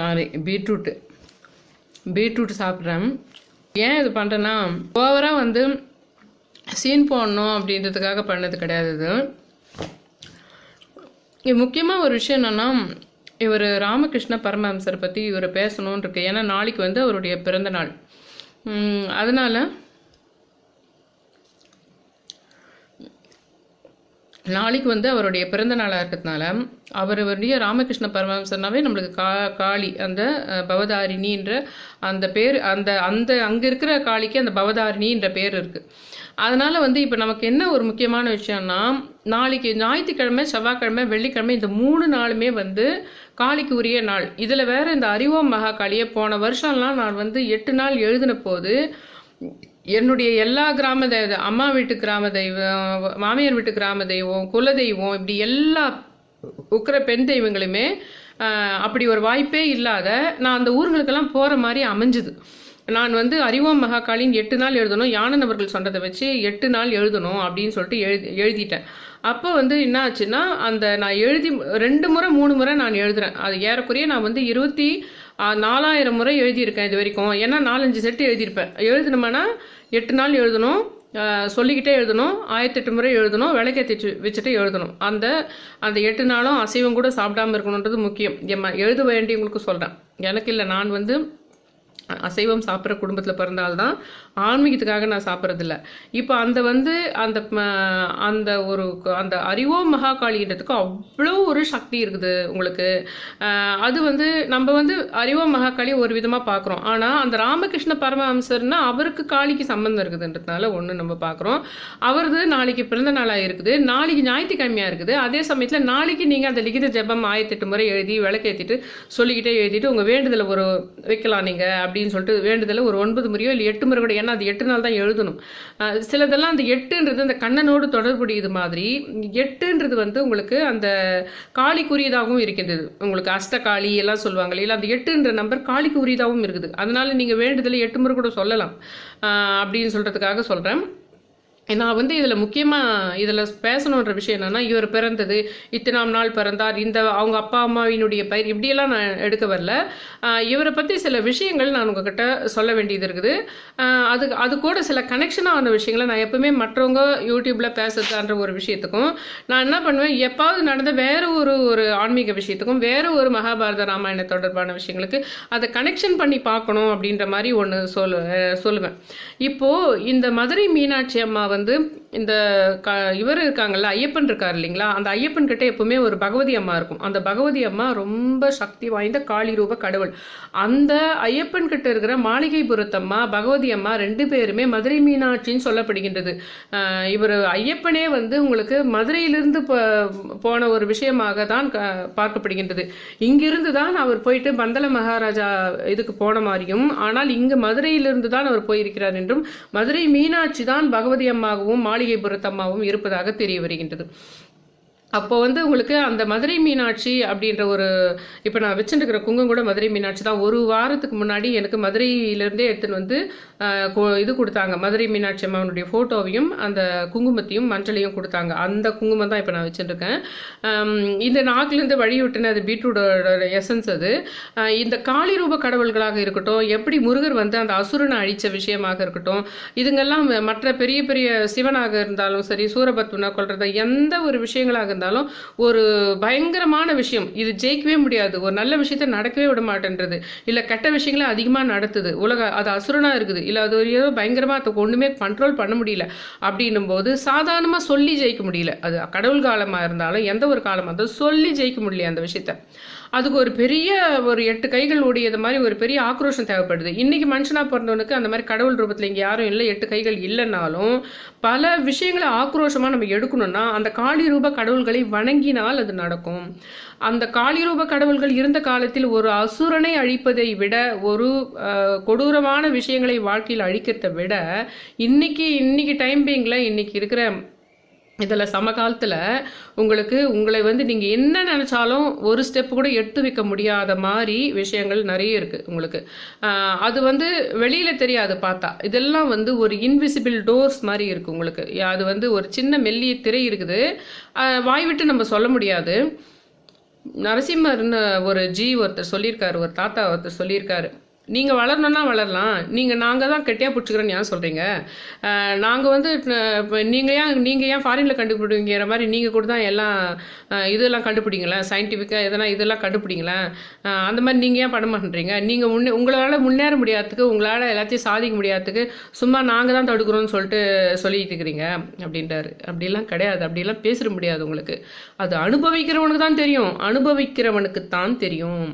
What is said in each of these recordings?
Sorry beetroot beetroot சாப்பிட்றேன். ஏன் இது பண்ணுறேன்னா ஓவராக வந்து சீன் போடணும் அப்படின்றதுக்காக பண்ணது கிடையாது இது. இது முக்கியமாக ஒரு விஷயம் என்னென்னா இவர் ராமகிருஷ்ண பரமஹம்சரை பற்றி இவர் பேசணும்னு இருக்கு. ஏன்னா நாளைக்கு வந்து அவருடைய பிறந்த நாள். அதனால் நாளைக்கு வந்து அவருடைய பிறந்த நாளாக இருக்கிறதுனால அவருடைய ராமகிருஷ்ண பரமஹம்சர்னாவே நம்மளுக்கு கா காளி அந்த பவதாரிணின்ற அந்த பேர் அந்த அந்த அங்கே இருக்கிற காளிக்கு அந்த பவதாரிணின்ற பேர் இருக்குது அதனால் வந்து இப்போ நமக்கு என்ன ஒரு முக்கியமான விஷயம்னா நாளைக்கு ஞாயிற்றுக்கிழமை செவ்வாய்க்கிழமை வெள்ளிக்கிழமை இந்த மூணு நாளுமே வந்து காளிக்கு உரிய நாள். இதில் வேறு இந்த அறிவோம் மகா காளியை போன வருஷம்லாம் நான் வந்து எட்டு நாள் எழுதின போது என்னுடைய எல்லா கிராம தெய்வம் அம்மா வீட்டு கிராம தெய்வம் மாமியார் வீட்டு கிராம தெய்வம் குல தெய்வம் இப்படி எல்லா உக்கிற பெண் தெய்வங்களுமே அப்படி ஒரு வாய்ப்பே இல்லாத நான் அந்த ஊர்களுக்கெல்லாம் போகிற மாதிரி அமைஞ்சுது. நான் வந்து அறிவோம் மகாகாளின் எட்டு நாள் எழுதணும் யானன் அவர்கள் சொன்னதை வச்சு எட்டு நாள் எழுதணும் அப்படின்னு சொல்லிட்டு எழுதி எழுதிட்டேன். அப்போ வந்து என்ன ஆச்சுன்னா அந்த நான் எழுதி ரெண்டு முறை மூணு முறை நான் எழுதுறேன். அது ஏறக்குறைய நான் வந்து இருபத்தி நாலாயிரம் முறை எழுதியிருக்கேன் இது வரைக்கும். ஏன்னா நாலஞ்சு செட்டு எழுதியிருப்பேன். எழுதணுமானா எட்டு நாள் எழுதணும். சொல்லிக்கிட்டே எழுதணும். ஆயிரத்தெட்டு முறை எழுதணும். விளக்கேற்றி வச்சுட்டு எழுதணும். அந்த அந்த எட்டு நாளும் அசைவம் கூட சாப்பிடாம இருக்கணுன்றது முக்கியம். எம்ம எழுத வேண்டியவங்களுக்கு சொல்கிறேன் எனக்கு இல்லை நான் வந்து அசைவம் சாப்பிட்ற குடும்பத்தில் பிறந்தால்தான் ஆன்மீகத்துக்காக நான் சாப்பிட்றதில்ல. இப்போ அந்த வந்து அந்த அந்த ஒரு அந்த அறிவோ மகாகாளின்றதுக்கு அவ்வளோ ஒரு சக்தி இருக்குது உங்களுக்கு. அது வந்து நம்ம வந்து அறிவோ மகாகாளி ஒரு விதமாக பார்க்குறோம் ஆனால் அந்த ராமகிருஷ்ண பரமஹம்சர்னா அவருக்கு காளிக்கு சம்மந்தம் இருக்குதுன்றதுனால ஒன்று நம்ம பார்க்குறோம் அவரது நாளைக்கு பிறந்த நாளாக இருக்குது. நாளைக்கு ஞாயிற்றுக்கிழமையாக இருக்குது. அதே சமயத்தில் நாளைக்கு நீங்கள் அந்த லிகித ஜெபம் ஆயிரத்தெட்டு முறை எழுதி விளக்கேற்றிட்டு சொல்லிக்கிட்டே எழுதிட்டு உங்கள் வேண்டுதலை ஒரு வைக்கலாம் நீங்கள் அப்படின்னு சொல்லிட்டு வேண்டுதலை ஒரு ஒன்பது முறையோ இல்லை எட்டு முறை கூட ஏன்னா அது எட்டு நாள் தான் எழுதணும் சிலதெல்லாம் அந்த எட்டுன்றது அந்த கண்ணனோடு தொடர்புடையது மாதிரி எட்டுன்றது வந்து உங்களுக்கு அந்த காளிக்குரியதாகவும் இருக்கின்றது. உங்களுக்கு அஷ்டகாளி எல்லாம் சொல்லுவாங்க இல்லையா அந்த எட்டுன்ற நம்பர் காளிக்கு உரியதாகவும் இருக்குது. அதனால நீங்கள் வேண்டுதலை எட்டு முறை கூட சொல்லலாம். அப்படின்னு சொல்கிறதுக்காக சொல்கிறேன் நான் வந்து இதில் முக்கியமாக இதில் பேசணுன்ற விஷயம் என்னென்னா இவர் பிறந்தது இத்தனாம் நாள் பிறந்தார் இந்த அவங்க அப்பா அம்மாவினுடைய பயிர் இப்படியெல்லாம் நான் எடுக்க வரல. இவரை பற்றி சில விஷயங்கள் நான் உங்ககிட்ட சொல்ல வேண்டியது இருக்குது. அது அது கூட சில கனெக்ஷனான விஷயங்களை நான் எப்பவுமே மற்றவங்க யூடியூப்பில் பேசுறதுன்ற ஒரு விஷயத்துக்கும் நான் என்ன பண்ணுவேன் எப்பாவது நடந்த வேறு ஒரு ஒரு ஆன்மீக விஷயத்துக்கும் வேறு ஒரு மகாபாரத ராமாயண தொடர்பான விஷயங்களுக்கு அதை கனெக்ஷன் பண்ணி பார்க்கணும் அப்படின்ற மாதிரி ஒன்று சொல்லு சொல்லுவேன். இப்போது இந்த மதுரை மீனாட்சி அம்மா வந்து வந்து இந்த க இவர் இருக்காங்கல்ல ஐயப்பன் இருக்கார் இல்லைங்களா? அந்த ஐயப்பன் கிட்டே எப்பவுமே ஒரு பகவதி அம்மா இருக்கும். அந்த பகவதி அம்மா ரொம்ப சக்தி வாய்ந்த காளி ரூப கடவுள். அந்த ஐயப்பன் கிட்ட இருக்கிற மாளிகைபுரத்தம்மா பகவதி அம்மா ரெண்டு பேருமே மதுரை மீனாட்சின்னு சொல்லப்படுகின்றது. இவர் ஐயப்பனே வந்து உங்களுக்கு மதுரையிலிருந்து போன ஒரு விஷயமாக தான் பார்க்கப்படுகின்றது. இங்கிருந்து தான் அவர் போயிட்டு பந்தல மகாராஜா இதுக்கு போன மாதிரியும் ஆனால் இங்கு மதுரையிலிருந்து தான் அவர் போயிருக்கிறார் என்றும் மதுரை மீனாட்சி தான் பகவதி அம்மா அம்மாவும் மாளிகைபுரத்தம்மாவும் இருப்பதாக தெரிய வருகின்றது. அப்போ வந்து உங்களுக்கு அந்த மதுரை மீனாட்சி அப்படின்ற ஒரு இப்போ நான் வச்சுருக்கிற குங்கம் கூட மதுரை மீனாட்சி தான். ஒரு வாரத்துக்கு முன்னாடி எனக்கு மதுரையிலேருந்தே எடுத்துன்னு வந்து இது கொடுத்தாங்க. மதுரை மீனாட்சி அம்மாவனுடைய ஃபோட்டோவையும் அந்த குங்குமத்தையும் மஞ்சளையும் கொடுத்தாங்க. அந்த குங்குமம் தான் இப்போ நான் வச்சுருக்கேன். இந்த நாக்குலேருந்து வழி விட்டுன அது பீட்ரூட்டோட எசன்ஸ் அது. இந்த காளி ரூப கடவுள்களாக இருக்கட்டும் எப்படி முருகர் வந்து அந்த அசுரனை அழித்த விஷயமாக இருக்கட்டும் இதுங்கெல்லாம் மற்ற பெரிய பெரிய சிவனாக இருந்தாலும் சரி சூரபத்மனை கொள்றது எந்த ஒரு விஷயங்களாக இருந்தாலும் ஒரு பயங்கரமான விஷயம். இது ஜெயிக்கவே முடியாது. ஒரு நல்ல விஷயத்த நடக்கவே விட மாட்டேன்றது. இல்லை கெட்ட விஷயங்களை அதிகமாக நடத்துது. உலக அது அசுரனாக இருக்குது. இல்லை அது ஒரு ஏதோ பயங்கரமாக அதை ஒன்றுமே கண்ட்ரோல் பண்ண முடியல. அப்படின்னும் போது சாதாரணமாக சொல்லி ஜெயிக்க முடியல. அது கடவுள் காலமாக இருந்தாலும் எந்த ஒரு காலமாக இருந்தாலும் சொல்லி ஜெயிக்க முடியல அந்த விஷயத்த. அதுக்கு ஒரு பெரிய ஒரு எட்டு கைகள் உடையது மாதிரி ஒரு பெரிய ஆக்ரோஷம் தேவைப்படுது. இன்னைக்கு மனுஷனாக பிறந்தவனுக்கு அந்த மாதிரி கடவுள் ரூபத்தில் இங்கே யாரும் இல்லை எட்டு கைகள் இல்லைனாலும் பல விஷயங்களை ஆக்ரோஷமாக நம்ம எடுக்கணும்னா அந்த காளி ரூப கடவுள்களை வணங்கினால் அது நடக்கும். அந்த காளி ரூப கடவுள்கள் இருந்த காலத்தில் ஒரு அசுரனை அழிப்பதை விட ஒரு கொடூரமான விஷயங்களை வாழ்க்கையில் அழிக்கிறதை விட இன்னைக்கு இன்னைக்கு டைம் பீங்கில் இன்னைக்கு இருக்கிற இதில் சமகாலத்தில் உங்களுக்கு உங்களை வந்து நீங்கள் என்ன நினச்சாலும் ஒரு ஸ்டெப்பு கூட எடுத்து வைக்க முடியாத மாதிரி விஷயங்கள் நிறைய இருக்குது உங்களுக்கு. அது வந்து வெளியில் தெரியாது பார்த்தா. இதெல்லாம் வந்து ஒரு இன்விசிபிள் டோர்ஸ் மாதிரி இருக்குது உங்களுக்கு. அது வந்து ஒரு சின்ன மெல்லிய திரை இருக்குது. வாய்விட்டு வாய் விட்டு நம்ம சொல்ல முடியாது. நரசிம்மர்னு ஒரு ஜி ஒருத்தர் சொல்லியிருக்காரு ஒரு தாத்தா ஒருத்தர் சொல்லியிருக்காரு. நீங்கள் வளரணும்னா வளரலாம். நீங்கள் நாங்கள் தான் கெட்டியாக பிடிச்சிக்கிறோன்னு ஏன் சொல்கிறீங்க நாங்கள் வந்து நீங்கள் ஏன் நீங்கள் ஏன் ஃபாரினில் கண்டுபிடிங்கிற மாதிரி நீங்கள் கூட தான் எல்லாம் இதெல்லாம் கண்டுபிடிங்களேன் சயின்டிஃபிக்காக எதனா இதெல்லாம் கண்டுபிடிங்களேன் அந்த மாதிரி நீங்கள் ஏன் பண்ண மாட்டேன்றீங்க நீங்கள் முன்னே உங்களால் முன்னேற முடியாததுக்கு உங்களால் எல்லாத்தையும் சாதிக்க முடியாததுக்கு சும்மா நாங்கள் தான் தடுக்கிறோம்னு சொல்லிட்டு சொல்லிட்டு இருக்கிறீங்க அப்படின்றாரு. அப்படிலாம் கிடையாது. அப்படிலாம் பேசிட முடியாது உங்களுக்கு. அது அனுபவிக்கிறவனுக்கு தான் தெரியும். அனுபவிக்கிறவனுக்கு தான் தெரியும்.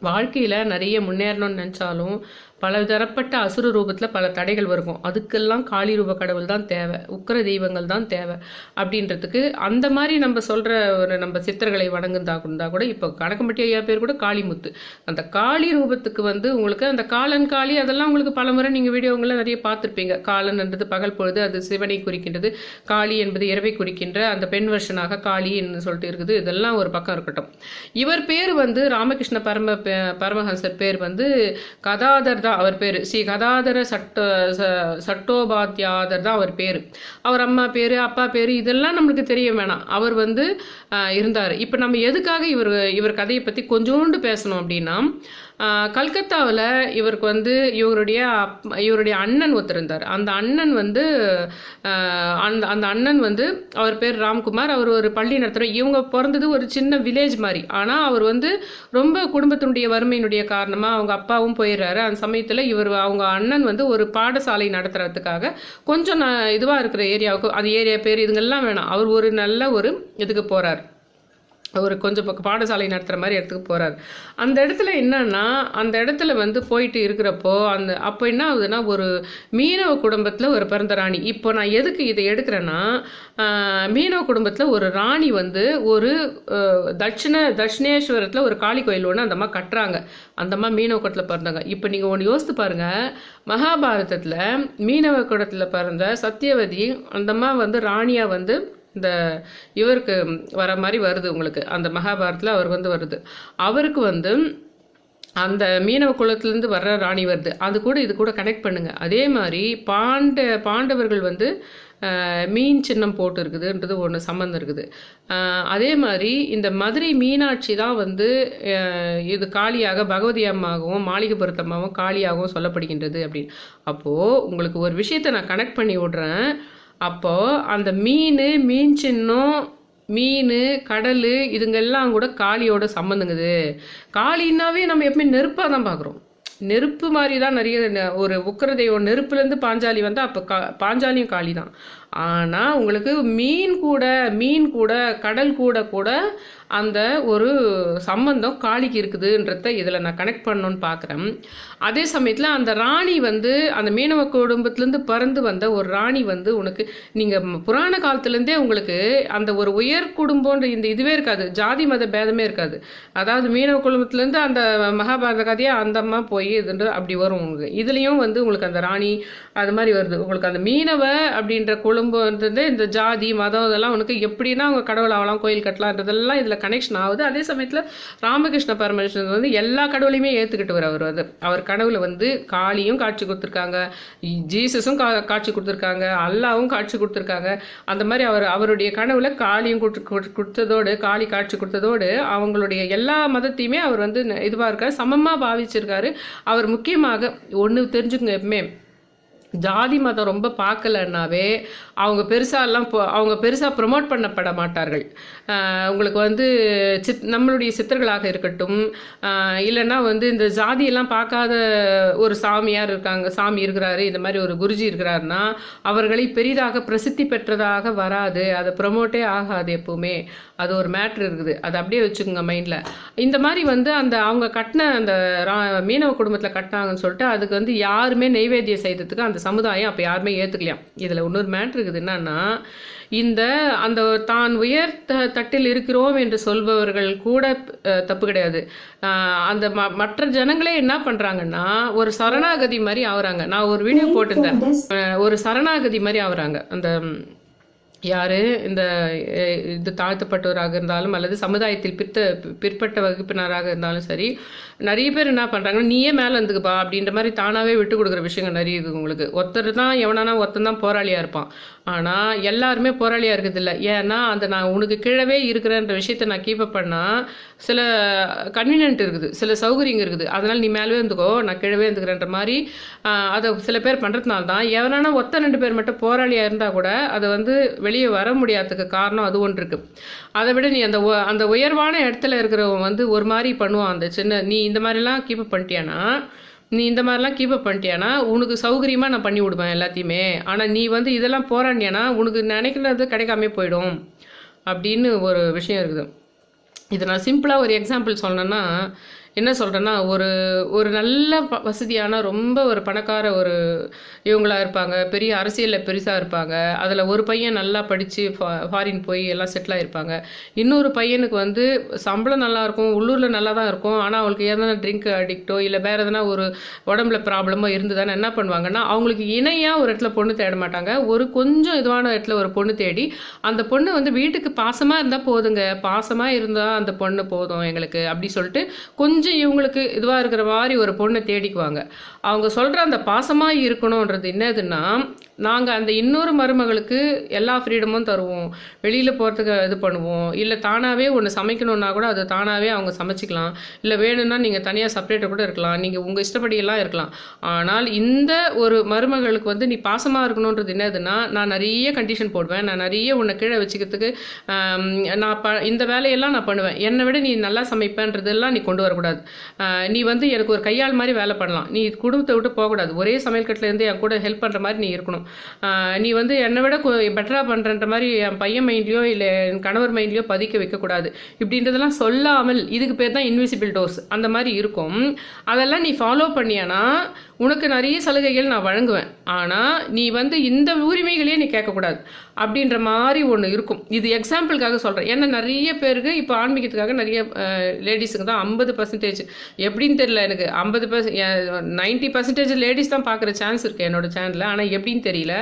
வாழ்க்கையில் நிறைய முன்னேறணும்னு நினச்சாலும் பல தரப்பட்ட அசுர ரூபத்தில் பல தடைகள் இருக்கும் அதுக்கெல்லாம் காளி ரூப கடவுள் தான் தேவை. உக்கிர தெய்வங்கள் தான் தேவை அப்படின்றதுக்கு அந்த மாதிரி நம்ம சொல்கிற ஒரு நம்ம சித்தர்களை வணங்குந்தா இருந்தா கூட இப்போ கணக்கம்பட்டி ஐயா பேர் கூட காளிமுத்து. அந்த காளி ரூபத்துக்கு வந்து உங்களுக்கு அந்த காலன் காளி அதெல்லாம் உங்களுக்கு பல முறை நீங்கள் வீடியோங்களில் நிறைய பார்த்துருப்பீங்க. காலன் என்றது பகல் பொழுது அது சிவனை குறிக்கின்றது. காளி என்பது இரவை குறிக்கின்ற அந்த பெண் வருஷனாக காளி என்று சொல்லிட்டு இருக்குது. இதெல்லாம் ஒரு பக்கம் இருக்கட்டும். இவர் பேர் வந்து ராமகிருஷ்ண பரம பரமஹம்சர் பேர் வந்து கதாதர் தான் அவர் பேர். ஸ்ரீ கதாதர சட்ட ச- சட்டோபாத்யாதர் தான் அவர் பேர். அவர் அம்மா பேர் அப்பா பேர் இதெல்லாம் நம்மளுக்கு தெரிய வேணாம். அவர் வந்து இருந்தார். இப்போ நம்ம எதுக்காக இவர் இவர் கதையை பற்றி கொஞ்சோண்டு பேசணும் அப்படின்னா கல்கத்தாவில் இவருக்கு வந்து இவருடைய அப்- இவருடைய அண்ணன் ஒருத்தர் இருந்தார். அந்த அண்ணன் வந்து அந்த அந்த அண்ணன் வந்து அவர் பேர் ராம்குமார். அவர் ஒரு பள்ளி நடத்துகிற இவங்க பிறந்தது ஒரு சின்ன வில்லேஜ் மாதிரி. ஆனால் அவர் வந்து ரொம்ப குடும்பத்தினுடைய வறுமையினுடைய காரணமாக அவங்க அப்பாவும் போயிடுறாரு. அந்த சமயத்தில் இவர் அவங்க அண்ணன் வந்து ஒரு பாடசாலை நடத்துறதுக்காக கொஞ்சம் நான் இதுவாக இருக்கிற ஏரியாவுக்கு அந்த ஏரியா பேர் இதுங்கெல்லாம் வேணாம். அவர் ஒரு நல்ல ஒரு இதுக்கு போகிறார் ஒரு கொஞ்சம் பக்கம் பாடசாலை நடத்துகிற மாதிரி இடத்துக்கு போகிறார் அந்த இடத்துல என்னன்னா அந்த இடத்துல வந்து போயிட்டு இருக்கிறப்போ அந்த அப்போ என்ன ஆகுதுன்னா ஒரு மீனவ குடும்பத்தில் ஒரு பிறந்த ராணி. இப்போ நான் எதுக்கு இதை எடுக்கிறேன்னா மீனவ குடும்பத்தில் ஒரு ராணி வந்து ஒரு தட்சிண தட்சிணேஸ்வரத்தில் ஒரு காளி கோயில் ஒன்று அந்தம்மா கட்டுறாங்க. அந்தம்மா மீனவ குடத்தில் பிறந்தாங்க இப்போ நீங்கள் ஒன்று யோசித்து பாருங்கள் மகாபாரதத்தில் மீனவ குடத்தில் பிறந்த சத்தியவதி அந்தம்மா வந்து ராணியாக வந்து இந்த இவருக்கு வர மாதிரி வருது உங்களுக்கு. அந்த மகாபாரத்தில் அவர் வந்து வருது. அவருக்கு வந்து அந்த மீனவ குலத்துலேருந்து வர்ற ராணி வருது. அது கூட இது கூட கனெக்ட் பண்ணுங்கள் அதே மாதிரி பாண்ட பாண்டவர்கள் வந்து மீன் சின்னம் போட்டு இருக்குதுன்றது ஒன்று சம்மந்தம் இருக்குது அதே மாதிரி இந்த மதுரை மீனாட்சி தான் வந்து இது காளியாக பகவதி அம்மாவும் மாளிகைபுரத்தம்மாவும் காளியாகவும் சொல்லப்படுகின்றது அப்படின்னு. அப்போது உங்களுக்கு ஒரு விஷயத்தை நான் கனெக்ட் பண்ணி விடுறேன். அப்போது அந்த மீன் மீன் சின்னம் மீன் கடல் இதுங்கெல்லாம் கூட காளியோட சம்மந்தங்குது காளின்னாவே நம்ம எப்பவுமே நெருப்பாக தான் பார்க்குறோம் நெருப்பு மாதிரி தான் நிறைய நெ- ஒரு உக்கர தெய்வம் நெருப்புலேருந்து பாஞ்சாலி வந்தால் அப்போ கா பாஞ்சாலியும் காளி தான் ஆனால் உங்களுக்கு மீன் கூட மீன் கூட கடல் கூட கூட அந்த ஒரு சம்பந்தம் காளிக்கு இருக்குதுன்றத இதில் நான் கனெக்ட் பண்ணணும்னு பார்க்குறேன் அதே சமயத்தில் அந்த ராணி வந்து அந்த மீனவ குடும்பத்துலேருந்து பறந்து வந்த ஒரு ராணி வந்து உனக்கு நீங்கள் புராண காலத்துலேருந்தே உங்களுக்கு அந்த ஒரு உயர் குடும்பன்ற இந்த இதுவே இருக்காது ஜாதி மத பேதமே இருக்காது. அதாவது மீனவ குடும்பத்துலேருந்து அந்த மகாபாரத கதையை அந்த அம்மா போய் இதுன்ற அப்படி வரும் உங்களுக்கு. இதுலேயும் வந்து உங்களுக்கு அந்த ராணி அது மாதிரி வருது. உங்களுக்கு அந்த மீனவ அப்படின்ற குடும்பம்ன்றது இந்த ஜாதி மதம் இதெல்லாம் உனக்கு எப்படின்னா அவங்க கடவுள் ஆகலாம் கோயில் கட்டலான்றதெல்லாம் இதில் கனெக்ஷன் ஆகுது. அதே சமயத்தில் ராமகிருஷ்ண பரமேஸ்வரன் வந்து எல்லா கடவுளையுமே ஏற்றுக்கிட்டு வர அவர் வந்து. அவர் கடவுளை வந்து காளியும் காட்சி கொடுத்துருக்காங்க ஜீசஸும் கா காட்சி கொடுத்துருக்காங்க அல்லாவும் காட்சி கொடுத்துருக்காங்க. அந்த மாதிரி அவர் அவருடைய கனவுல காளியும் கொடுத்து- கொடுத்ததோடு காளி காட்சி கொடுத்ததோடு அவங்களுடைய எல்லா மதத்தையுமே அவர் வந்து இதுவாக இருக்கார் சமமாக பாவிச்சிருக்காரு. அவர் முக்கியமாக ஒன்று தெரிஞ்சுக்கங்க எப்பவுமே ஜாதி மதம் ரொம்ப பார்க்கலன்னாவே அவங்க பெருசாலாம் அவங்க பெருசாக ப்ரொமோட் பண்ணப்பட மாட்டார்கள். உங்களுக்கு வந்து சித் நம்மளுடைய சித்தர்களாக இருக்கட்டும் இல்லைன்னா வந்து இந்த ஜாதியெல்லாம் பார்க்காத ஒரு சாமியார் இருக்காங்க சாமி இருக்கிறாரு இந்த மாதிரி ஒரு குருஜி இருக்கிறாருன்னா அவர்களை பெரிதாக பிரசித்தி பெற்றதாக வராது அதை ப்ரொமோட்டே ஆகாது எப்போவுமே. அது ஒரு மேட்ரு இருக்குது. அதை அப்படியே வச்சுக்கோங்க மைண்டில் இந்த மாதிரி வந்து அந்த அவங்க கட்டின அந்த ரா- மீனவ குடும்பத்தில் கட்டினாங்கன்னு சொல்லிட்டு அதுக்கு வந்து யாருமே நெய்வேத்தியம் செய்ததுக்கு அந்த சமுதாயம் அப்போ யாருமே ஏற்றுக்கலையாம் இதில் இன்னொரு மேட்ரு இருக்குது என்னன்னா இந்த அந்த தான் உயர்த்த தட்டில் இருக்கிறோம் என்று சொல்பவர்கள் கூட தப்பு கிடையாது. அந்த மற்ற ஜனங்களே என்ன பண்ணுறாங்கன்னா ஒரு சரணாகதி மாதிரி ஆகுறாங்க நான் ஒரு வீடியோ போட்டிருந்தேன். ஒரு சரணாகதி மாதிரி ஆகுறாங்க அந்த யார் இந்த இது தாழ்த்தப்பட்டவராக இருந்தாலும் அல்லது சமுதாயத்தில் பித்த பிற்பட்ட வகுப்பினராக இருந்தாலும் சரி நிறைய பேர் என்ன பண்ணுறாங்கன்னா நீயே மேலே இருந்துக்குப்பா அப்படின்ற மாதிரி தானாகவே விட்டு கொடுக்குற விஷயங்கள் நிறைய இருக்குது உங்களுக்கு. ஒருத்தர் தான் எவனானா ஒருத்தன் தான் போராளியாக இருப்பான். ஆனால் எல்லாருமே போராளியாக இருக்குது ஏன்னா அந்த நான் உனக்கு கீழவே இருக்கிறேன்ற விஷயத்த நான் கீப் அப் பண்ணால் சில கன்வீனியன்ட் இருக்குது சில சௌகரியங்க இருக்குது. அதனால் நீ மேலே இருந்துக்கோ நான் கீழவே இருந்துக்கிறேன்ற மாதிரி அதை சில பேர் பண்ணுறதுனால தான் எவனானா ஒத்த ரெண்டு பேர் மட்டும் போராளியாக இருந்தால் கூட அதை வந்து வெளியே வர முடியாததுக்கு காரணம் அது ஒன்று இருக்குது அதை விட நீ அந்த அந்த உயர்வான இடத்துல இருக்கிறவன் வந்து ஒரு மாதிரி பண்ணுவான் அந்த சின்ன நீ இந்த மாதிரிலாம் கீப் அப் பண்ணிட்டியானா நீ இந்த மாதிரிலாம் கீப் அப் பண்ணிட்டியானா? உனக்கு சௌகரியமாக நான் பண்ணி விடுவேன் எல்லாத்தையுமே. ஆனால் நீ வந்து இதெல்லாம் போராடியானா உனக்கு நினைக்கிறது கிடைக்காம போயிடும். அப்படின்னு ஒரு விஷயம் இருக்குது. இதை நான் சிம்பிளாக ஒரு எக்ஸாம்பிள் சொன்னேன்னா என்ன சொல்கிறேன்னா ஒரு ஒரு நல்ல வசதியான ரொம்ப ஒரு பணக்கார ஒரு இவங்களாக இருப்பாங்க. பெரிய அரசியலில் பெருசாக இருப்பாங்க. அதில் ஒரு பையன் நல்லா படித்து ஃபா ஃபாரின் போய் எல்லாம் செட்டில் ஆகிருப்பாங்க இன்னொரு பையனுக்கு வந்து சம்பளம் நல்லாயிருக்கும் உள்ளூரில் நல்லா தான் இருக்கும். ஆனால் அவங்களுக்கு எதனா ட்ரிங்க் அடிக்ட்டோ இல்லை வேறு எதனா ஒரு உடம்புல ப்ராப்ளமோ இருந்ததுன்னா என்ன பண்ணுவாங்கன்னா அவங்களுக்கு இணையாக ஒரு இடத்துல பொண்ணு தேட மாட்டாங்க. ஒரு கொஞ்சம் இதுவான இடத்துல ஒரு பொண்ணு தேடி அந்த பொண்ணு வந்து வீட்டுக்கு பாசமாக இருந்தால் போதுங்க. பாசமாக இருந்தால் அந்த பொண்ணு போதும் எங்களுக்கு அப்படி சொல்லிட்டு கொஞ்சம் இவங்களுக்கு இதுவாக இருக்கிற மாதிரி ஒரு பொண்ணை தேடிக்குவாங்க. அவங்க சொல்கிற அந்த பாசமாக இருக்கணுன்றது என்னதுன்னா நாங்கள் அந்த இன்னொரு மருமகளுக்கு எல்லா ஃப்ரீடமும் தருவோம். வெளியில் போகிறதுக்கு இது பண்ணுவோம். இல்லை தானாகவே ஒன்று சமைக்கணுன்னா கூட அது தானாகவே அவங்க சமைச்சிக்கலாம். இல்லை வேணும்னா நீங்கள் தனியாக செப்பரேட்டாக கூட இருக்கலாம். நீங்கள் உங்கள் இஷ்டப்படியெல்லாம் இருக்கலாம். ஆனால் இந்த ஒரு மருமகளுக்கு வந்து நீ பாசமாக இருக்கணுன்றது என்னதுன்னா நான் நிறைய கண்டிஷன் போடுவேன். நான் நிறைய உன்னை கீழே வச்சுக்கிறதுக்கு நான் ப இந்த வேலையெல்லாம் நான் பண்ணுவேன். என்னை விட நீ நல்லா சமைப்பேன்றதெல்லாம் நீ கொண்டு வரக்கூடாது. நீ வந்து எனக்கு ஒரு கையால் மாதிரி வேலை பண்ணலாம். நீ குடும்பத்தை விட்டு போகக்கூடாது. ஒரே சமையல் கட்டிலேருந்து என் கூட ஹெல்ப் பண்ணுற மாதிரி நீ இருக்கணும். நீ வந்து என்னை விட பெட்டராக பண்ணுறன்ற மாதிரி என் பையன் மைண்ட்லேயோ இல்லை என் கணவர் மைண்ட்லையோ பதிக்க வைக்கக்கூடாது. இப்படின்றதெல்லாம் சொல்லாமல் இதுக்கு பேர் தான் இன்விசிபிள் டோஸ் அந்த மாதிரி இருக்கும். அதெல்லாம் நீ ஃபாலோ பண்ணியானா உனக்கு நிறைய சலுகைகள் நான் வழங்குவேன். ஆனால் நீ வந்து இந்த உரிமைகளையே நீ கேட்கக்கூடாது. அப்படின்ற மாதிரி ஒன்று இருக்கும். இது எக்ஸாம்பிளுக்காக சொல்கிறேன் ஏன்னா நிறைய பேருக்கு இப்போ ஆன்மீகத்துக்காக நிறைய லேடிஸுக்கு தான் ஐம்பது பர்சன்டேஜ் எப்படின்னு தெரியல எனக்கு. ஐம்பது பர்சன்ட் நைன்ட்டி பர்சன்டேஜ் லேடிஸ் தான் பார்க்குற சான்ஸ் இருக்குது என்னோட சேனலில் ஆனால் எப்படின்னு தெரியல.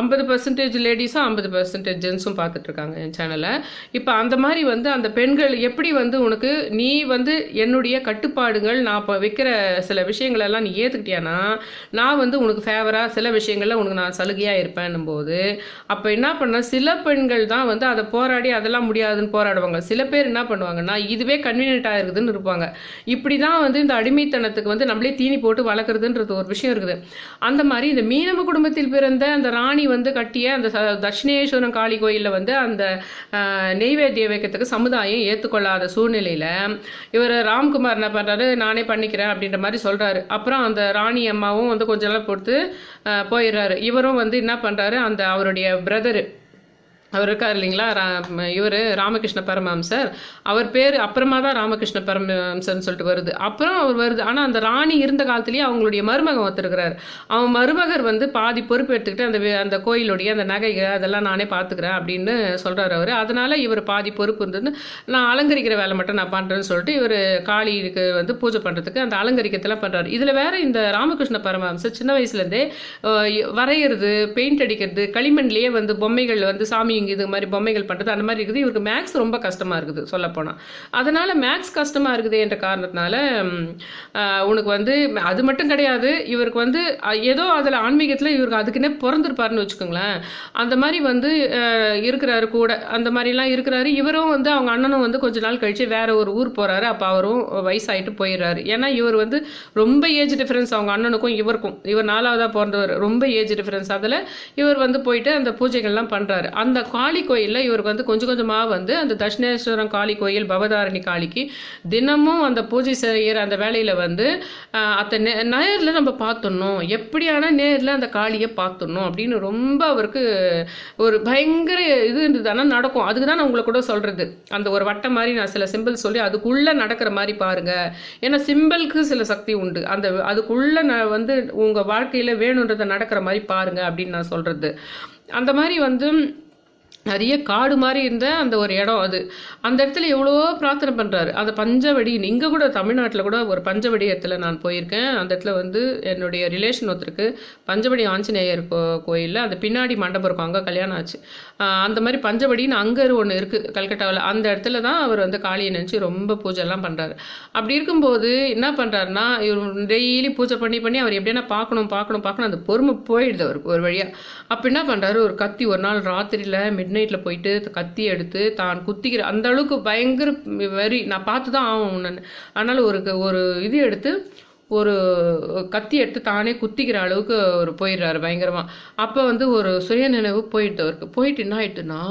ஐம்பது பர்சன்டேஜ் லேடிஸும் ஐம்பது பர்சன்டேஜ் ஜென்ஸும் பார்த்துட்ருக்காங்க என் சேனலை இப்போ அந்த மாதிரி வந்து அந்த பெண்கள் எப்படி வந்து உனக்கு நீ வந்து என்னுடைய கட்டுப்பாடுகள் நான் இப்போ வைக்கிற சில விஷயங்களெல்லாம் நீ ஏற்றுக்கிட்டியானா நான் வந்து உனக்கு ஃபேவராக சில விஷயங்களில் உனக்கு நான் சலுகையாக இருப்பேன்னும் போது அப்போ என்ன பண்ண சில பெண்கள் தான் வந்து அதை போராடி அதெல்லாம் முடியாதுன்னு போராடுவாங்க. சில பேர் என்ன பண்ணுவாங்கன்னா இதுவே கன்வீனியண்ட்டாக இருக்குதுன்னு இருப்பாங்க. இப்படி தான் வந்து இந்த அடிமைத்தனத்துக்கு வந்து நம்மளே தீனி போட்டு வளர்க்குறதுன்றது ஒரு விஷயம் இருக்குது. அந்த மாதிரி இந்த மீனவ குடும்பத்தில் பிறந்த அந்த ராணி வந்து கட்டிய அந்த தட்சிணேஸ்வரன் காளி கோயிலில் வந்து அந்த நெய்வேத்திய வைக்கிறதுக்கு சமுதாயம் ஏற்றுக்கொள்ளாத சூழ்நிலையில் இவர் ராம்குமார் என்ன பண்ணுறாரு நானே பண்ணிக்கிறேன் அப்படின்ற மாதிரி சொல்கிறாரு அப்புறம் அந்த ராணி அம்மாவும் வந்து கொஞ்ச நாள் பொறுத்து போயிடுறாரு. இவரும் வந்து என்ன பண்ணுறாரு அந்த அவருடைய பிரதரு அவர் இருக்கார் இல்லைங்களா? இவர் ராமகிருஷ்ண பரமஹம்சர். அவர் பேர் அப்புறமா தான் ராமகிருஷ்ண பரமஹம்சர்னு சொல்லிட்டு வருது. அப்புறம் அவர் வருது. ஆனால் அந்த ராணி இருந்த காலத்துலேயே அவங்களுடைய மருமகன் ஒத்துருக்கிறார் அவன் மருமகர் வந்து பாதி பொறுப்பு எடுத்துக்கிட்டு அந்த அந்த கோயிலுடைய அந்த நகைகள் அதெல்லாம் நானே பார்த்துக்கிறேன் அப்படின்னு சொல்கிறார் அவர். அதனால் இவர் பாதி பொறுப்பு இருந்தது நான் அலங்கரிக்கிற வேலை மட்டும் நான் பண்ணுறேன்னு சொல்லிட்டு இவர் காளிக்கு வந்து பூஜை பண்ணுறதுக்கு அந்த அலங்கரிக்கத்தெல்லாம் பண்ணுறாரு இதில் வேற இந்த ராமகிருஷ்ண பரமஹம்சர் சின்ன வயசுலேருந்தே வரைகிறது பெயிண்ட் அடிக்கிறது களிமண்லேயே வந்து பொம்மைகள் வந்து சாமி இங்கே இது மாதிரி பொம்மைகள் பண்ணுறது அந்த மாதிரி இருக்குது. இவருக்கு மேக்ஸ் ரொம்ப கஷ்டமாக இருக்குது சொல்லப்போனால் அதனால் மேக்ஸ் கஷ்டமாக இருக்குது என்ற காரணத்தினால உனக்கு வந்து அது மட்டும் கிடையாது. இவருக்கு வந்து ஏதோ அதில் ஆன்மீகத்தில் இவருக்கு அதுக்குன்னே பிறந்திருப்பாருன்னு வச்சுக்கோங்களேன். அந்த மாதிரி வந்து இருக்கிறாரு கூட அந்த மாதிரிலாம் இருக்கிறாரு. இவரும் வந்து அவங்க அண்ணனும் வந்து கொஞ்ச நாள் கழித்து வேற ஒரு ஊர் போகிறாரு அப்போ அவரும் வயசாயிட்டு போயிடுறாரு. ஏன்னா இவர் வந்து ரொம்ப ஏஜ் டிஃப்ரென்ஸ் அவங்க அண்ணனுக்கும் இவருக்கும். இவர் நாலாவதாக பிறந்தவர். ரொம்ப ஏஜ் டிஃப்ரென்ஸ் அதில் இவர் வந்து போயிட்டு அந்த பூஜைகள்லாம் பண்ணுறாரு அந்த காளி கோயிலில் இவருக்கு வந்து கொஞ்சம் கொஞ்சமாக வந்து அந்த தட்சிணேஸ்வரம் காளி கோயில் பவதாரணி காளிக்கு தினமும் அந்த பூஜை செய்கிற அந்த வேலையில் வந்து அத்தை நே நேரில் நம்ம பார்த்துடணும் எப்படியான நேரில் அந்த காளியை பார்த்துடணும் அப்படின்னு ரொம்ப அவருக்கு ஒரு பயங்கர இது இருந்தது ஆனால் நடக்கும். அதுக்கு தான் நான் உங்களை கூட சொல்கிறது அந்த ஒரு வட்டம் மாதிரி நான் சில சிம்பிள் சொல்லி அதுக்குள்ளே நடக்கிற மாதிரி பாருங்கள் ஏன்னா சிம்பிளுக்கு சில சக்தி உண்டு. அந்த அதுக்குள்ளே நான் வந்து உங்கள் வாழ்க்கையில் வேணுன்றதை நடக்கிற மாதிரி பாருங்கள் அப்படின்னு நான் சொல்கிறது அந்த மாதிரி வந்து நிறைய காடு மாதிரி இருந்த அந்த ஒரு இடம் அது. அந்த இடத்துல எவ்வளவோ பிரார்த்தனை பண்ணுறாரு அந்த பஞ்சவடி இங்கே கூட தமிழ்நாட்டில் கூட ஒரு பஞ்சவடி இடத்துல நான் போயிருக்கேன். அந்த இடத்துல வந்து என்னுடைய ரிலேஷன் ஒருத்தருக்கு பஞ்சவடி ஆஞ்சநேயர் கோ கோயிலில் அந்த பின்னாடி மண்டபம் இருக்கும். அங்கே கல்யாணம் ஆச்சு. அந்த மாதிரி பஞ்சவடின்னு அங்கே ஒன்று இருக்குது கல்கட்டாவில். அந்த இடத்துல தான் அவர் வந்து காளியை நினச்சி ரொம்ப பூஜைலாம் பண்ணுறாரு அப்படி இருக்கும்போது என்ன பண்ணுறாருன்னா இவர் டெய்லி பூஜை பண்ணி பண்ணி அவர் எப்படின்னா பார்க்கணும் பார்க்கணும் பார்க்கணும். அந்த பொறுமை போயிடுது அவருக்கு ஒரு வழியாக அப்போ என்ன பண்ணுறாரு ஒரு கத்தி ஒரு நாள் ராத்திரியில் மிட் நைட்டில் போயிட்டு கத்தி எடுத்து தான் குத்திக்கிற அந்த அளவுக்கு பயங்கர வெறி நான் பார்த்து தான் ஆகும் நான் ஆனாலும் ஒரு ஒரு இது எடுத்து ஒரு கத்தி எடுத்து தானே குத்திக்கிற அளவுக்கு ஒரு போயிடுறாரு பயங்கரமாக அப்போ வந்து ஒரு சுய நினைவு போயிட்டு அவருக்கு போயிட்டு என்ன ஆயிட்டுன்னா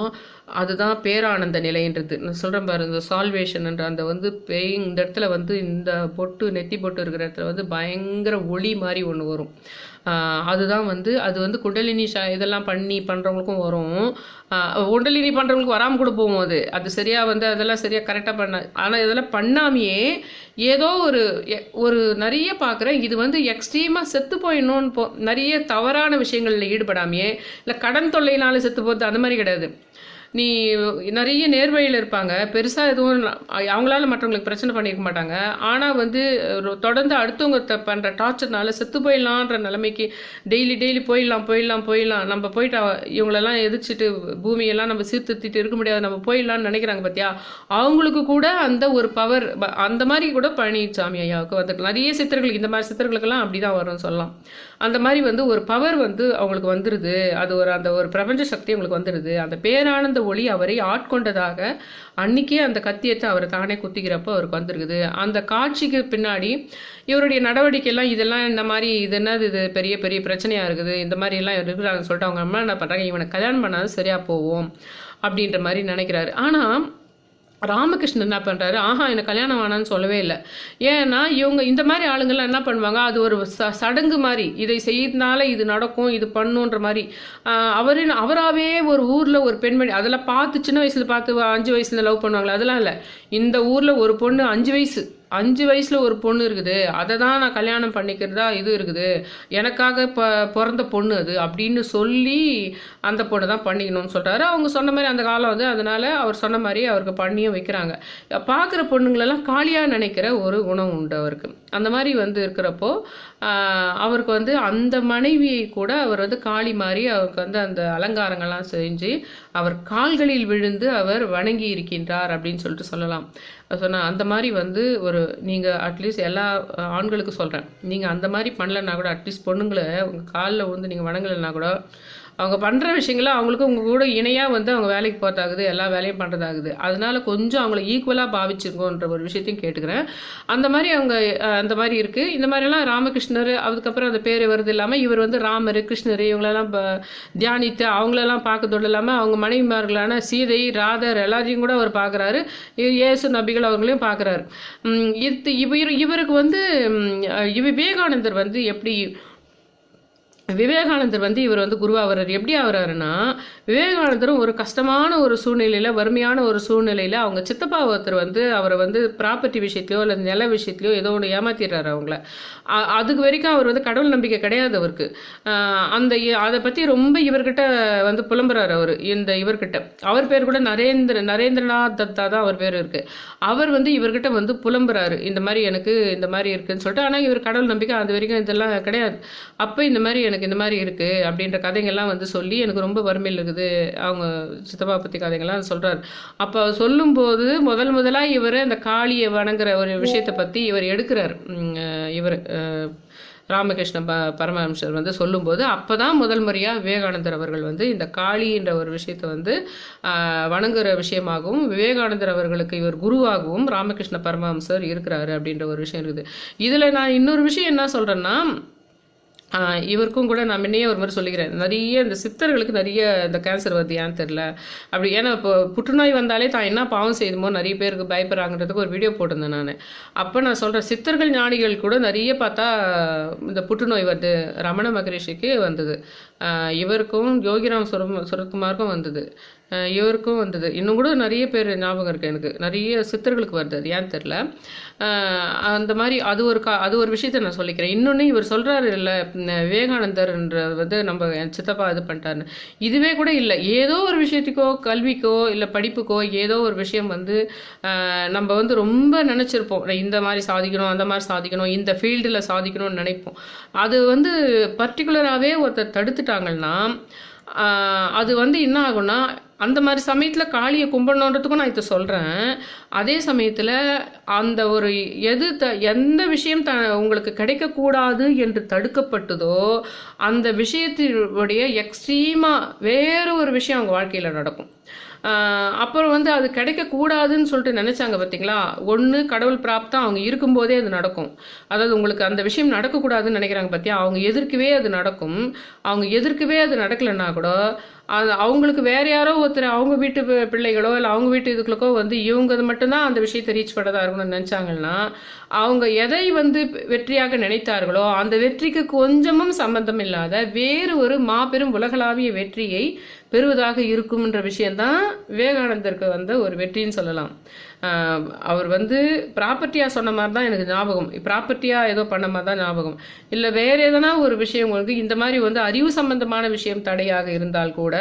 அதுதான் பேரானந்த நிலைன்றது. நான் சொல்கிறேன் பாரு இந்த சால்வேஷன்ன்ற அந்த வந்து பேய் இந்த இடத்துல வந்து இந்த பொட்டு நெத்தி பொட்டு இருக்கிற இடத்துல வந்து பயங்கர ஒளி மாதிரி ஒன்று வரும். அதுதான் வந்து அது வந்து குண்டலினி ஷா இதெல்லாம் பண்ணி பண்ணுறவங்களுக்கும் வரும். குண்டலினி பண்ணுறவங்களுக்கு வராமல் கூட போகும் அது. அது சரியாக வந்து அதெல்லாம் சரியாக கரெக்டாக பண்ண ஆனால் இதெல்லாம் பண்ணாமையே ஏதோ ஒரு எ- ஒரு நிறைய பார்க்குறேன் இது வந்து எக்ஸ்ட்ரீமாக செத்து போயிடணும்னு போ நிறைய தவறான விஷயங்களில் ஈடுபடாமையே இல்லை கடன் தொல்லையினாலும் செத்து போகிறது அந்த மாதிரி கிடையாது. நீ நிறைய நேர்வழியில் இருப்பாங்க. பெருசாக எதுவும் அவங்களால மற்றவங்களுக்கு பிரச்சனை பண்ணியிருக்க மாட்டாங்க. ஆனால் வந்து தொடர்ந்து அடுத்தவங்க பண்ணுற டார்ச்சர்னால செத்து போயிடலான்ற நிலைமைக்கு டெய்லி டெய்லி போயிடலாம் போயிடலாம் போயிடலாம். நம்ம போயிட்டு இவங்களெல்லாம் எதிர்ச்சிட்டு பூமியெல்லாம் நம்ம சீர்திருத்திட்டு இருக்க முடியாது. நம்ம போயிடலாம்னு நினைக்கிறாங்க பார்த்தியா அவங்களுக்கு கூட அந்த ஒரு பவர் அந்த மாதிரி கூட பழனிசாமி ஐயாவுக்கு வந்துட்டு நிறைய சித்தர்களுக்கு இந்த மாதிரி சித்தர்களுக்கெல்லாம் அப்படி தான் வரும்னு சொல்லலாம். அந்த மாதிரி வந்து ஒரு பவர் வந்து அவங்களுக்கு வந்துடுது அது ஒரு அந்த ஒரு பிரபஞ்ச சக்தி அவங்களுக்கு வந்துடுது அந்த பேரானந்த ஒளி அவரை ஆட்கொண்டதாக அன்னைக்கே அந்த கத்தியத்தை அவர் தானே குத்திக்கிறப்போ அவருக்கு வந்துருக்குது. அந்த காட்சிக்கு பின்னாடி இவருடைய நடவடிக்கைலாம் இதெல்லாம் இந்த மாதிரி இது என்னது இது பெரிய பெரிய பிரச்சனையாக இருக்குது. இந்த மாதிரிலாம் இருக்கிறாங்கன்னு சொல்லிட்டு அவங்க அம்மா என்ன பண்ணுறாங்க இவனை கல்யாணம் பண்ணாலும் சரியாக போவோம் அப்படின்ற மாதிரி நினைக்கிறாரு. ஆனால் ராமகிருஷ்ணன் என்ன பண்ணுறாரு ஆஹா எனக்கு கல்யாணம் வேணான்னு சொல்லவே இல்லை. ஏன்னா இவங்க இந்த மாதிரி ஆளுங்கள்லாம் என்ன பண்ணுவாங்க? அது ஒரு ச சடங்கு மாதிரி. இதை செய்யறதுனால இது நடக்கும் இது பண்ணுன்ற மாதிரி. ஆஹ் அவரு அவராகவே ஒரு ஊரில் ஒரு பெண்மணி அதெல்லாம் பார்த்து சின்ன வயசில் பார்த்து அஞ்சு வயசுல லவ் பண்ணுவாங்களே? அதெல்லாம் இல்லை. இந்த ஊரில் ஒரு பொண்ணு அஞ்சு வயசு. அஞ்சு வயசில் ஒரு பொண்ணு இருக்குது. அதை தான் நான் கல்யாணம் பண்ணிக்கிறதா இது இருக்குது. எனக்காக இப்போ பிறந்த பொண்ணு அது அப்படின்னு சொல்லி அந்த பொண்ணு தான் பண்ணிக்கணும்னு சொல்கிறாரு அவங்க சொன்ன மாதிரி அந்த காலம் வந்து அதனால அவர் சொன்ன மாதிரி அவருக்கு பண்ணியும் வைக்கிறாங்க. பார்க்குற பொண்ணுங்களெல்லாம் காலியாக நினைக்கிற ஒரு குணம் உண்டு அவருக்கு. அந்த மாதிரி வந்து இருக்கிறப்போ அவருக்கு வந்து அந்த மனைவியை கூட அவர் வந்து காளி மாறி அவருக்கு வந்து அந்த அலங்காரங்கள்லாம் செஞ்சு அவர் கால்களில் விழுந்து அவர் வணங்கி இருக்கின்றார் அப்படின்னு சொல்லிட்டு சொல்லலாம். சொன்ன அந்த மாதிரி வந்து ஒரு நீங்கள் அட்லீஸ்ட் எல்லா ஆண்களுக்கும் சொல்கிறேன் நீங்கள் அந்த மாதிரி பண்ணலன்னா கூட அட்லீஸ்ட் பொண்ணுங்களை உங்கள் காலில் வந்து நீங்கள் வணங்கலைன்னா கூட அவங்க பண்ணுற விஷயங்களை அவங்களுக்கு உங்கள் கூட இணையாக வந்து அவங்க வேலைக்கு போகிறதாகுது எல்லா வேலையும் பண்ணுறதாகுது அதனால கொஞ்சம் அவங்கள ஈக்குவலாக பாவிச்சிருக்கோன்ற ஒரு விஷயத்தையும் கேட்டுக்கிறேன். அந்த மாதிரி அவங்க அந்த மாதிரி இருக்குது இந்த மாதிரிலாம் ராமகிருஷ்ணர் அதுக்கப்புறம் அந்த பேர் வருது இல்லாமல் இவர் வந்து ராமர் கிருஷ்ணர் இவங்களெல்லாம் ப- தியானித்து அவங்களெல்லாம் பார்க்கறதோடு இல்லாமல் அவங்க மனைவிமார்களான சீதை ராதர் எல்லாத்தையும் கூட அவர் பார்க்குறாரு. இயேசு நபிகள் அவங்களையும் பார்க்குறாரு. இது இவர் இவருக்கு வந்து விவேகானந்தர் வந்து எப்படி விவேகானந்தர் வந்து இவர் வந்து குருவாகிறார் எப்படி ஆகிறாருன்னா விவேகானந்தரும் ஒரு கஷ்டமான ஒரு சூழ்நிலையில் வறுமையான ஒரு சூழ்நிலையில் அவங்க சித்தப்பா ஒருத்தர் வந்து அவரை வந்து ப்ராப்பர்ட்டி விஷயத்துலையோ இல்லை நில விஷயத்துலையோ ஏதோ ஒன்று ஏமாத்திடுறாரு அவங்கள. அ- அதுக்கு வரைக்கும் அவர் வந்து கடவுள் நம்பிக்கை கிடையாது அவருக்கு. அந்த அதை பற்றி ரொம்ப இவர்கிட்ட வந்து புலம்புறாரு அவர் இந்த இவர்கிட்ட. அவர் பேர் கூட நரேந்திர நரேந்திரநாத் தத்தா தான் அவர் பேர் இருக்குது அவர் வந்து இவர்கிட்ட வந்து புலம்புறாரு இந்த மாதிரி எனக்கு இந்த மாதிரி இருக்குதுன்னு சொல்லிட்டு. ஆனால் இவர் கடவுள் நம்பிக்கை அது வரைக்கும் இதெல்லாம் கிடையாது. அப்போ இந்த மாதிரி எனக்கு இந்த மாதிரி இருக்குது அப்படின்ற கதைங்கள்லாம் வந்து சொல்லி எனக்கு ரொம்ப வறுமையில் இருக்குது. அவங்க சித்தப்பா பற்றி கதைங்கள்லாம் சொல்கிறார் அப்போ சொல்லும்போது முதல் முதலாக இவர் அந்த காளியை வணங்குற ஒரு விஷயத்தை பற்றி இவர் எடுக்கிறார். இவர் ராமகிருஷ்ண ப பரமஹம்சர் வந்து சொல்லும்போது அப்போ தான் முதல் முறையாக விவேகானந்தர் அவர்கள் வந்து இந்த காளின்ற ஒரு விஷயத்தை வந்து வணங்குகிற வணங்குற விஷயமாகவும் விவேகானந்தர் அவர்களுக்கு இவர் குருவாகவும் ராமகிருஷ்ண பரமஹம்சர் இருக்கிறாரு அப்படின்ற ஒரு விஷயம் இருக்குது. இதில் நான் இன்னொரு விஷயம் என்ன சொல்கிறேன்னா இவருக்கும் கூட நான் முன்னையே ஒரு மாதிரி சொல்லிக்கிறேன். நிறைய இந்த சித்தர்களுக்கு நிறைய இந்த கேன்சர் வருது ஏன்னு தெரில அப்படி ஏன்னா இப்போ புற்றுநோய் வந்தாலே தான் என்ன பாவம் செய்யுமோ நிறைய பேருக்கு பயப்படுறாங்கன்றதுக்கு ஒரு வீடியோ போட்டிருந்தேன் நான். அப்போ நான் சொல்கிறேன் சித்தர்கள் ஞானிகள் கூட நிறைய பார்த்தா இந்த புற்றுநோய் வருது ரமண மகரிஷிக்கு வந்தது. இவருக்கும் யோகிராம் சுர சுரத்குமாருக்கும் வந்தது. இவருக்கும் வந்தது. இன்னும் கூட நிறைய பேர் ஞாபகம் இருக்குது எனக்கு. நிறைய சித்தர்களுக்கு வருது அது ஏன்னு தெரில அந்த மாதிரி அது ஒரு கா அது ஒரு விஷயத்த நான் சொல்லிக்கிறேன். இன்னொன்று இவர் சொல்கிறாரு இல்லை விவேகானந்தர்ன்ற வந்து நம்ம என் சித்தப்பா இது பண்ணிட்டாருன்னு. இதுவே கூட இல்லை. ஏதோ ஒரு விஷயத்துக்கோ கல்விக்கோ இல்லை படிப்புக்கோ ஏதோ ஒரு விஷயம் வந்து நம்ம வந்து ரொம்ப நினச்சிருப்போம். இந்த மாதிரி சாதிக்கணும் அந்த மாதிரி சாதிக்கணும் இந்த ஃபீல்டில் சாதிக்கணும்னு நினைப்போம். அது வந்து பர்டிகுலராகவே ஒருத்தர் தடுத்துட்டாங்கன்னா அது வந்து என்ன ஆகும்னா அந்த மாதிரி சமயத்தில் காளியை கும்பிடணுன்றதுக்கும் நான் இதை சொல்கிறேன் அதே சமயத்தில் அந்த ஒரு எது த எந்த விஷயம் த உங்களுக்கு கிடைக்கக்கூடாது என்று தடுக்கப்பட்டதோ அந்த விஷயத்தினுடைய எக்ஸ்ட்ரீமாக வேறு ஒரு விஷயம் அவங்க வாழ்க்கையில் நடக்கும். அப்புறம் வந்து அது கிடைக்கக்கூடாதுன்னு சொல்லிட்டு நினச்சாங்க பார்த்தீங்களா ஒன்று கடவுள் பிராப்தம் அவங்க இருக்கும்போதே அது நடக்கும். அதாவது உங்களுக்கு அந்த விஷயம் நடக்கக்கூடாதுன்னு நினைக்கிறாங்க பார்த்தியா அவங்க எதிர்க்கவே அது நடக்கும். அவங்க எதிர்க்கவே அது நடக்கலைன்னா கூட அது அவங்களுக்கு வேற யாரோ ஒருத்தர் அவங்க வீட்டு பிள்ளைகளோ இல்லை அவங்க வீட்டு இதுகளுக்கோ வந்து இவங்க மட்டும்தான் அந்த விஷயத்தை ரீச் பண்ணதாக இருக்கணும்னு நினச்சாங்கன்னா அவங்க எதை வந்து வெற்றியாக நினைத்தார்களோ அந்த வெற்றிக்கு கொஞ்சமும் சம்பந்தம் இல்லாத வேறு ஒரு மாபெரும் உலகளாவிய வெற்றியை பெறுவதாக இருக்கும் என்ற விஷயம்தான் விவேகானந்தருக்கு வந்த ஒரு வெற்றின்னு சொல்லலாம். அவர் வந்து ப்ராப்பர்ட்டியாக சொன்ன மாதிரி தான் எனக்கு ஞாபகம். ப்ராப்பர்ட்டியாக ஏதோ பண்ண மாதிரி தான் ஞாபகம். இல்லை வேறு எதனா ஒரு விஷயம் உங்களுக்கு இந்த மாதிரி வந்து அறிவு சம்பந்தமான விஷயம் தடையாக இருந்தால் கூட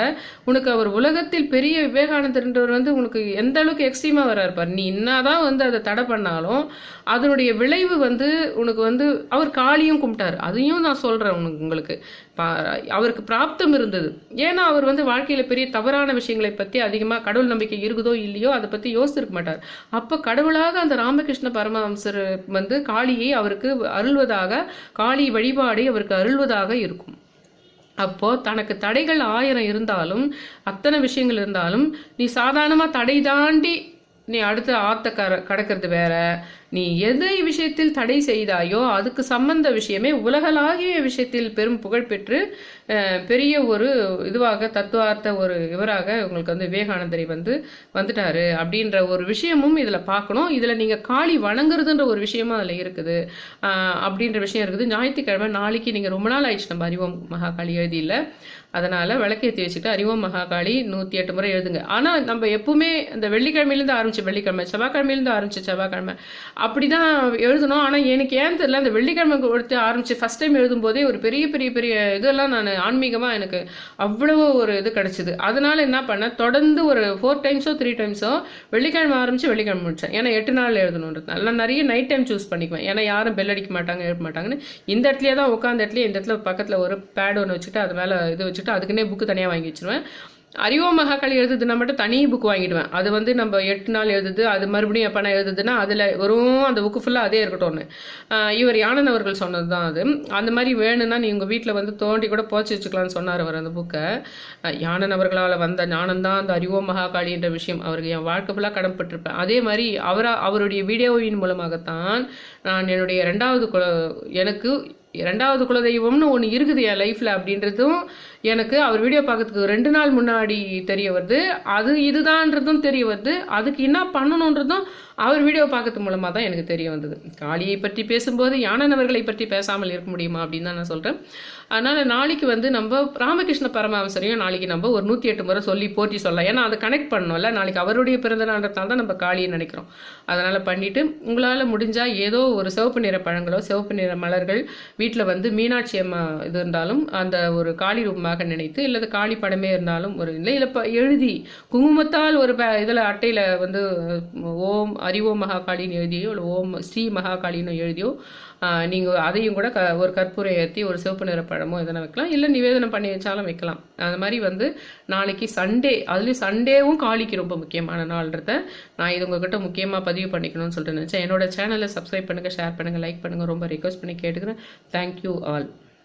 உனக்கு அவர் உலகத்தில் பெரிய விவேகானந்தர்ன்றவர் வந்து உனக்கு எந்த அளவுக்கு எக்ஸ்ட்ரீமாக வராரு பாரு. நீ என்னதான் வந்து அதை தடை பண்ணாலும் அதனுடைய விளைவு வந்து உனக்கு வந்து அவர் காளியும் கும்பிட்டாரு. அதையும் நான் சொல்கிறேன் உனக்கு உங்களுக்கு. அவருக்கு பிராப்தம் இருந்தது. ஏன்னா அவர் வந்து வாழ்க்கையில் பெரிய தவறான விஷயங்களை பற்றி அதிகமாக கடவுள் நம்பிக்கை இருக்குதோ இல்லையோ அதை பற்றி யோசிச்சிருக்க மாட்டார். அப்போ கடவுளாக அந்த ராமகிருஷ்ண பரமஹம்சர் வந்து காளியை அவருக்கு அருள்வதாக காளி வழிபாடை அவருக்கு அருள்வதாக இருக்கும். அப்போ தனக்கு தடைகள் ஆயிரம் இருந்தாலும் அத்தனை விஷயங்கள் இருந்தாலும் நீ சாதாரணமாக தடை தாண்டி நீ அடுத்து ஆத்த கர கடக்கிறது வேற. நீ எதை விஷயத்தில் தடை செய்தாயோ அதுக்கு சம்பந்த விஷயமே உலகளாகிய விஷயத்தில் பெரும் புகழ் பெற்று பெரிய ஒரு இதுவாக தத்துவார்த்த ஒரு இவராக உங்களுக்கு வந்து விவேகானந்தரை வந்து வந்துட்டாரு. அப்படின்ற ஒரு விஷயமும் இதில் பார்க்கணும். இதில் நீங்கள் காளி வணங்குறதுன்ற ஒரு விஷயமும் அதில் இருக்குது. அப்படின்ற விஷயம் இருக்குது. ஞாயிற்றுக்கிழமை நாளைக்கு நீங்கள் ரொம்ப நாள் ஆயிடுச்சு. நம்ம அறிவோம் மகாகாளி எழுதியில். அதனால் விளக்கேற்றி வச்சுட்டு அறிவோம் மகாகாளி நூற்றி எட்டு முறை எழுதுங்க. ஆனால் நம்ம எப்பவுமே இந்த வெள்ளிக்கிழமையிலேருந்து ஆரம்பிச்சு வெள்ளிக்கிழமை செவ்வாய்க்கிழமையிலேருந்து ஆரம்பிச்சு செவ்வாய்க்கிழமை அப்படி தான் எழுதணும். ஆனால் எனக்கு ஏன் தெரியல அந்த வெள்ளிக்கிழமை கொடுத்து ஆரம்பிச்சு ஃபஸ்ட் டைம் எழுதும்போதே ஒரு பெரிய பெரிய பெரிய இதெல்லாம் நான் ஆன்மீகமாக எனக்கு அவ்வளோ ஒரு இது கிடச்சிது. அதனால் என்ன பண்ணேன் தொடர்ந்து ஒரு ஃபோர் டைம்ஸோ த்ரீ டைம்ஸோ வெள்ளிக்கிழமை ஆரம்பிச்சு வெள்ளிக்கிழமை முடித்தேன் ஏன்னா எட்டு நாள் எழுதணுன்றதுனால நான் நிறைய நைட் டைம் சூஸ் பண்ணிக்குவேன். ஏன்னா யாரும் பெல் அடிக்க மாட்டாங்க எழுப்ப மாட்டாங்கன்னு. இந்த இடத்துலயே தான் உட்காந்த இடத்துல இந்த இடத்துல பக்கத்தில் ஒரு பேட் ஒன்று வச்சுட்டு அது மேலே இது வச்சு வச்சுட்டு அதுக்குன்னே புக்கு தனியாக வாங்கி வச்சிருவேன். அறிவோ மகாகாளி எழுதுதுன்னா மட்டும் தனி புக் வாங்கிடுவேன். அது வந்து நம்ம எட்டு நாள் எழுதுது அது மறுபடியும் எப்போ எழுதுதுன்னா அதில் வெறும் அந்த புக்கு ஃபுல்லாக அதே இருக்கட்டும்னு ஒன்று இவர் யானன் அவர்கள் சொன்னது தான் அது. அந்த மாதிரி வேணும்னா நீ உங்கள் வீட்டில் வந்து தோண்டி கூட போச்சு வச்சுக்கலாம்னு சொன்னார் அவர் அந்த புக்கை யானன் அவர்களால் வந்த ஞானம் தான் அந்த அறிவோ மகாகாளின்ற விஷயம் அவருக்கு என் வாழ்க்கை ஃபுல்லாக கடன்பட்டிருப்பேன் அதே மாதிரி அவரா அவருடைய வீடியோவின் மூலமாகத்தான் நான் என்னுடைய ரெண்டாவது குல எனக்கு ரெண்டாவது குலதெய்வம்னு ஒன்று இருக்குது என் லைஃப்பில் அப்படின்றதும் எனக்கு அவர் வீடியோ பார்க்கறதுக்கு ரெண்டு நாள் முன்னாடி தெரிய வருது. அது இதுதான்றதும் தெரிய வருது. அதுக்கு என்ன பண்ணணுன்றதும் அவர் வீடியோ பார்க்கறது மூலமாக தான் எனக்கு தெரிய வந்தது. காளியை பற்றி பேசும்போது யானனவர்களை பற்றி பேசாமல் இருக்க முடியுமா அப்படின்னு தான் நான் சொல்கிறேன் அதனால் நாளைக்கு வந்து நம்ம ராமகிருஷ்ண பரமஹம்சரையும் நாளைக்கு நம்ம ஒரு நூற்றி எட்டு முறை சொல்லி போற்றி சொல்லலாம். ஏன்னா அதை கனெக்ட் பண்ணோம்ல. நாளைக்கு அவருடைய பிறந்த தான் நம்ம காளியை நினைக்கிறோம். அதனால் பண்ணிவிட்டு உங்களால் முடிஞ்சால் ஏதோ ஒரு சிவப்பு நிற பழங்களோ சிவப்பு நிற மலர்கள் வீட்டில் வந்து மீனாட்சி அம்மா இது இருந்தாலும் அந்த ஒரு காளி ரூபமாக நினைத்து இல்லது காளி படமே இருந்தாலும் ஒரு இல்லை. இல்லை இப்போ எழுதி குங்குமத்தால் ஒரு இதில் அட்டையில் வந்து ஓம் அறிவோம் மகாகாளின்னு எழுதியோ இல்லை ஓம் ஸ்ரீ மகாகாளின்னு எழுதியோ நீங்கள் அதையும் கூட க ஒரு கற்பூரை ஏற்றி ஒரு சிவப்பு நிற பழமோ எதனா வைக்கலாம். இல்லை நிவேதனம் பண்ணி வச்சாலும் வைக்கலாம். அந்த மாதிரி வந்து நாளைக்கு சண்டே அதுலேயும் சண்டேவும் காளிக்கு ரொம்ப முக்கியமான நாள்ன்றத நான் இது உங்ககிட்ட முக்கியமாக பதிவு பண்ணிக்கணும்னு சொல்லிட்டு நினச்சேன். என்னோட சேனலை சப்ஸ்கிரைப் பண்ணுங்கள் ஷேர் பண்ணுங்கள் லைக் பண்ணுங்கள் ரொம்ப ரிக்வஸ்ட் பண்ணி கேட்டுக்கிறேன். Thank you all